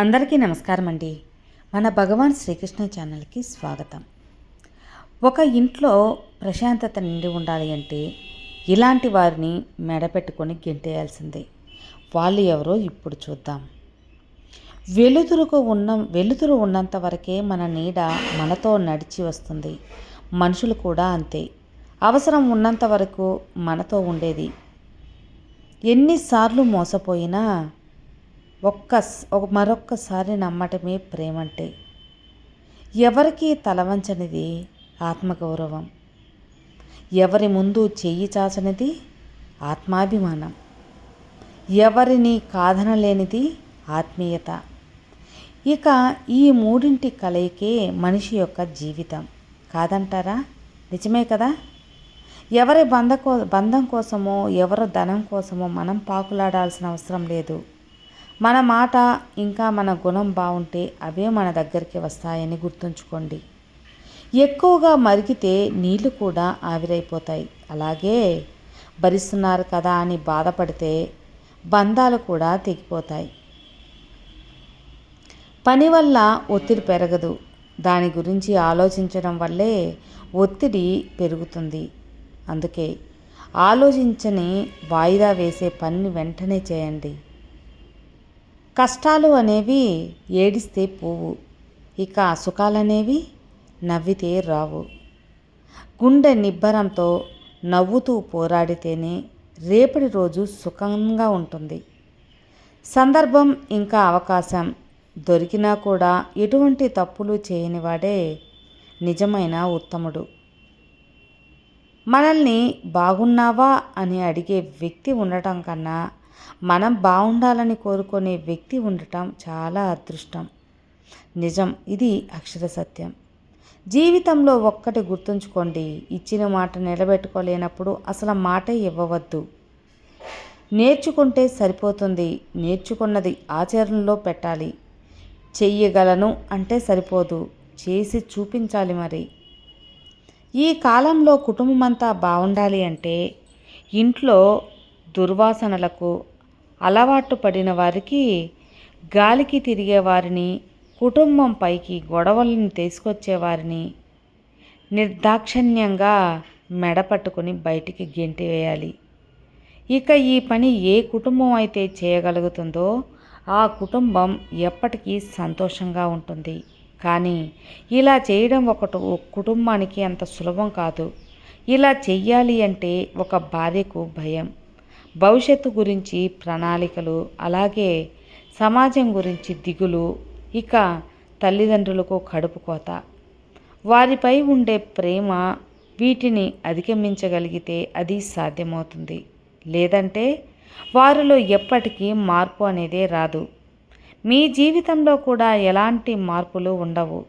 అందరికీ నమస్కారం అండి మన భగవాన్ శ్రీకృష్ణ ఛానల్కి స్వాగతం. ఒక ఇంట్లో ప్రశాంతత నిండి ఉండాలి అంటే ఇలాంటి వారిని మెడపెట్టుకొని గెంటేయాల్సిందే. వాళ్ళు ఎవరో ఇప్పుడు చూద్దాం. వెలుతురుకు ఉన్న వెలుతురు ఉన్నంత వరకే మన నీడ మనతో నడిచి వస్తుంది. మనుషులు కూడా అంతే. అవసరం ఉన్నంత వరకు మనతో ఉండేది. ఎన్నిసార్లు మోసపోయినా ఒక్క ఒక మరొక్కసారి నమ్మటమే ప్రేమంటే ఎవరికి తలవంచనిది ఆత్మగౌరవం. ఎవరి ముందు చెయ్యి చాచనిది ఆత్మాభిమానం. ఎవరిని కాదనలేనిది ఆత్మీయత. ఇక ఈ మూడింటి కలయికే మనిషి యొక్క జీవితం. కాదంటారా? నిజమే కదా? ఎవరి బంధ కో బంధం కోసమో ఎవరి ధనం కోసమో మనం పాకులాడాల్సిన అవసరం లేదు. మన మాట ఇంకా మన గుణం బాగుంటే అవే మన దగ్గరికి వస్తాయని గుర్తుంచుకోండి. ఎక్కువగా మరిగితే నీళ్ళు కూడా ఆవిరైపోతాయి. అలాగే భరిస్తున్నారు కదా అని బాధపడితే బంధాలు కూడా తెగిపోతాయి. పని వల్ల ఒత్తిడి పెరగదు. దాని గురించి ఆలోచించడం వల్లే ఒత్తిడి పెరుగుతుంది. అందుకే ఆలోచించని వాయిదా వేసే పనిని వెంటనే చేయండి. కష్టాలు అనేవి ఏడిస్తే పోవు. ఇక సుఖాలనేవి నవ్వితే రావు. గుండె నిబ్బరంతో నవ్వుతూ పోరాడితేనే రేపటి రోజు సుఖంగా ఉంటుంది. సందర్భం ఇంకా అవకాశం దొరికినా కూడా ఎటువంటి తప్పులు చేయనివాడే నిజమైన ఉత్తముడు. మనల్ని బాగున్నావా అని అడిగే వ్యక్తి ఉండటం కన్నా మనం బాగుండాలని కోరుకునే వ్యక్తి ఉండటం చాలా అదృష్టం. నిజం ఇది అక్షర సత్యం. జీవితంలో ఒక్కటి గుర్తుంచుకోండి ఇచ్చిన మాట నిలబెట్టుకోలేనప్పుడు అసలు మాటే ఇవ్వవద్దు. నేర్చుకుంటే సరిపోతుంది నేర్చుకున్నది ఆచరణలో పెట్టాలి. చెయ్యగలను అంటే సరిపోదు చేసి చూపించాలి మరి. ఈ కాలంలో కుటుంబం అంతా బాగుండాలి అంటే ఇంట్లో దుర్వాసనలకు అలవాటు పడిన వారికి గాలికి తిరిగే వారిని కుటుంబం పైకి గొడవలను తీసుకొచ్చేవారిని నిర్దాక్షిణ్యంగా మెడపట్టుకుని బయటికి గెంటివేయాలి ఇక ఈ పని ఏ కుటుంబం అయితే చేయగలుగుతుందో ఆ కుటుంబం ఎప్పటికీ సంతోషంగా ఉంటుంది. కానీ ఇలా చేయడం ఒకటి కుటుంబానికి అంత సులభం కాదు. ఇలా చెయ్యాలి అంటే ఒక భార్యకు భయం. భవిష్యత్తు గురించి ప్రణాళికలు అలాగే సమాజం గురించి దిగులు ఇక తల్లిదండ్రులకు కడుపు కోత. వారిపై ఉండే ప్రేమ వీటిని అధిగమించగలిగితే అది సాధ్యమవుతుంది. లేదంటే వారిలో ఎప్పటికీ మార్పు అనేదే రాదు. మీ జీవితంలో కూడా ఎలాంటి మార్పులు ఉండవు.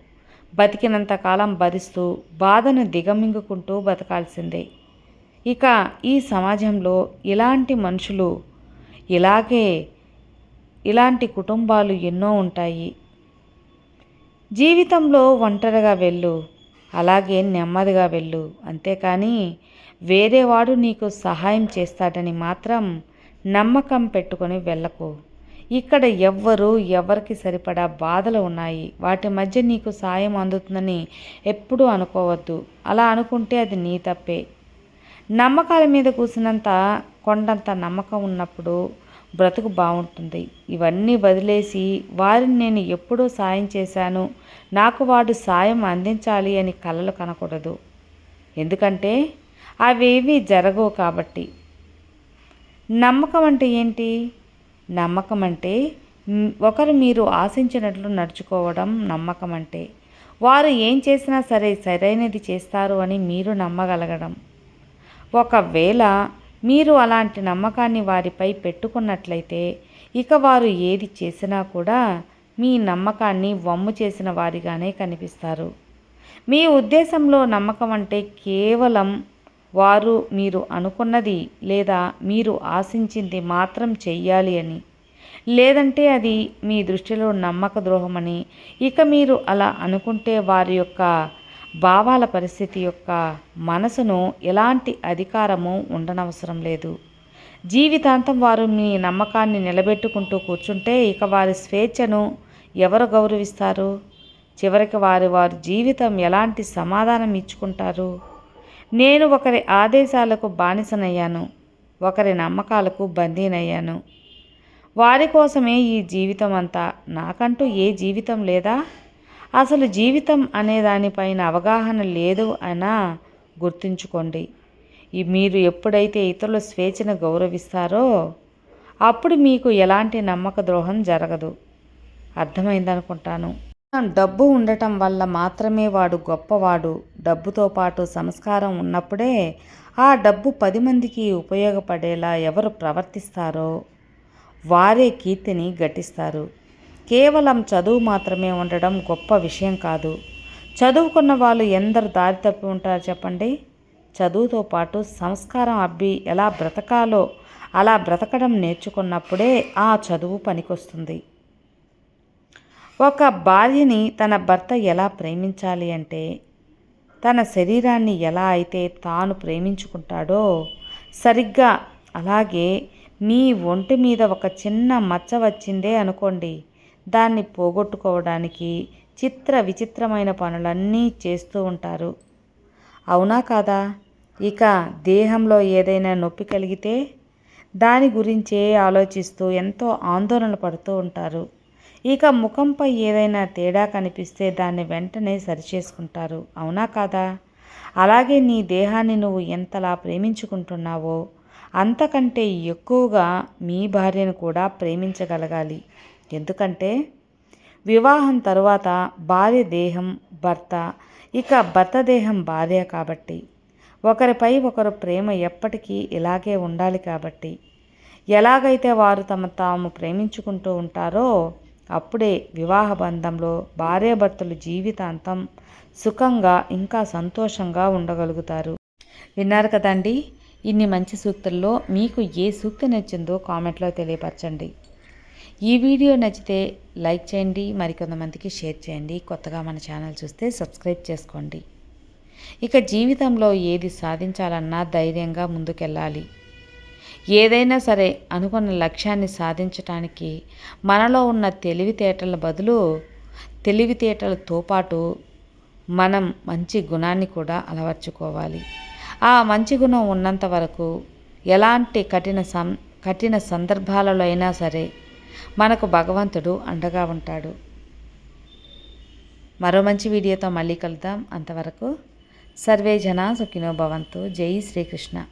బతికినంతకాలం భరిస్తూ బాధను దిగమింగుకుంటూ బతకాల్సిందే. ఇక ఈ సమాజంలో ఇలాంటి మనుషులు ఇలాగే ఇలాంటి కుటుంబాలు ఎన్నో ఉంటాయి. జీవితంలో ఒంటరిగా వెళ్ళు అలాగే నెమ్మదిగా వెళ్ళు అంతేకాని వేరేవాడు నీకు సహాయం చేస్తాడని మాత్రం నమ్మకం పెట్టుకొని వెళ్ళకు. ఇక్కడ ఎవ్వరు ఎవరికి సరిపడా బాధలు ఉన్నాయి. వాటి మధ్య నీకు సాయం అందుతుందని ఎప్పుడూ అనుకోవద్దు. అలా అనుకుంటే అది నీ తప్పే. నమ్మకాల మీద కూసినంత కొండంత నమ్మకం ఉన్నప్పుడు బ్రతుకు బాగుంటుంది. ఇవన్నీ వదిలేసి వారిని నేను ఎప్పుడూ సాయం చేశాను. నాకు వాడు సాయం అందించాలి అని కలలు కనకూడదు. ఎందుకంటే అవేవి జరగవు కాబట్టి. నమ్మకం అంటే ఏంటి? నమ్మకం అంటే ఒకరు మీరు ఆశించినట్లు నడుచుకోవడం నమ్మకం అంటే. వారు ఏం చేసినా సరే సరైనది చేస్తారు అని మీరు నమ్మగలగడం. ఒకవేళ మీరు అలాంటి నమ్మకాన్ని వారిపై పెట్టుకున్నట్లయితే ఇక వారు ఏది చేసినా కూడా మీ నమ్మకాన్ని వమ్ము చేసిన వారిగానే కనిపిస్తారు. మీ ఉద్దేశంలో నమ్మకం అంటే కేవలం వారు మీరు అనుకున్నది లేదా మీరు ఆశించింది మాత్రం చెయ్యాలి అని. లేదంటే అది మీ దృష్టిలో నమ్మక ద్రోహమని. ఇక మీరు అలా అనుకుంటే వారి యొక్క భావాల పరిస్థితి యొక్క మనసును ఎలాంటి అధికారము ఉండనవసరం లేదు. జీవితాంతం వారు మీ నమ్మకాన్ని నిలబెట్టుకుంటూ కూర్చుంటే ఇక వారి స్వేచ్ఛను ఎవరు గౌరవిస్తారు? చివరికి వారి వారి జీవితం ఎలాంటి సమాధానం ఇచ్చుకుంటారు? నేను ఒకరి ఆదేశాలకు బానిసనయ్యాను ఒకరి నమ్మకాలకు బందీనయ్యాను. వారి కోసమే ఈ జీవితం అంతా నాకంటూ ఏ జీవితం లేదా? అసలు జీవితం అనే దానిపైన అవగాహన లేదు అనా గుర్తుంచుకోండి. మీరు ఎప్పుడైతే ఇతరుల స్వేచ్ఛను గౌరవిస్తారో అప్పుడు మీకు ఎలాంటి నమ్మక ద్రోహం జరగదు. అర్థమైందనుకుంటాను డబ్బు ఉండటం వల్ల మాత్రమే వాడు గొప్పవాడు. డబ్బుతో పాటు సంస్కారం ఉన్నప్పుడే ఆ డబ్బు పది మందికి ఉపయోగపడేలా ఎవరు ప్రవర్తిస్తారో వారే కీర్తిని ఘటిస్తారు కేవలం చదువు మాత్రమే ఉండడం గొప్ప విషయం కాదు. చదువుకున్న వాళ్ళు ఎందరు దారి తప్పి ఉంటారు చెప్పండి? చదువుతో పాటు సంస్కారం అబ్బి ఎలా బ్రతకాలో అలా బ్రతకడం నేర్చుకున్నప్పుడే ఆ చదువు పనికొస్తుంది. ఒక భార్యని తన భర్త ఎలా ప్రేమించాలి అంటే తన శరీరాన్ని ఎలా అయితే తాను ప్రేమించుకుంటాడో సరిగ్గా అలాగే మీ ఒంటి మీద ఒక చిన్న మచ్చ వచ్చిందే అనుకోండి. దాన్ని పోగొట్టుకోవడానికి చిత్ర విచిత్రమైన పనులన్నీ చేస్తూ ఉంటారు. అవునా కాదా? ఇక దేహంలో ఏదైనా నొప్పి కలిగితే దాని గురించే ఆలోచిస్తూ ఎంతో ఆందోళన పడుతూ ఉంటారు. ఇక ముఖంపై ఏదైనా తేడా కనిపిస్తే దాన్ని వెంటనే సరిచేసుకుంటారు. అవునా కాదా? అలాగే నీ దేహాన్ని నువ్వు ఎంతలా ప్రేమించుకుంటున్నావో అంతకంటే ఎక్కువగా మీ భార్యను కూడా ప్రేమించగలగాలి. ఎందుకంటే వివాహం తరువాత భార్య దేహం భర్త. ఇక భర్త దేహం భార్య కాబట్టి. ఒకరిపై ఒకరు ప్రేమ ఎప్పటికీ ఇలాగే ఉండాలి కాబట్టి. ఎలాగైతే వారు తమ తాము ప్రేమించుకుంటూ ఉంటారో అప్పుడే వివాహ బంధంలో భార్యాభర్తలు జీవితాంతం సుఖంగా ఇంకా సంతోషంగా ఉండగలుగుతారు. విన్నారు కదండి? ఇన్ని మంచి సూక్తుల్లో మీకు ఏ సూక్తి నచ్చిందో కామెంట్లో తెలియపరచండి. ఈ వీడియో నచ్చితే లైక్ చేయండి మరికొంతమందికి షేర్ చేయండి. కొత్తగా మన ఛానల్ చూస్తే సబ్స్క్రైబ్ చేసుకోండి. ఇక జీవితంలో ఏది సాధించాలన్నా ధైర్యంగా ముందుకెళ్ళాలి. ఏదైనా సరే అనుకున్న లక్ష్యాన్ని సాధించటానికి మనలో ఉన్న తెలివితేటల బదులు తెలివితేటలతో పాటు మనం మంచి గుణాన్ని కూడా అలవర్చుకోవాలి. ఆ మంచి గుణం ఉన్నంత వరకు ఎలాంటి కఠిన సం కఠిన సందర్భాలలో అయినా సరే మనకు భగవంతుడు అండగా ఉంటాడు. మరో మంచి వీడియోతో మళ్ళీ కలుద్దాం. అంతవరకు సర్వే జనా సుఖినో భవంతు. జై శ్రీకృష్ణ.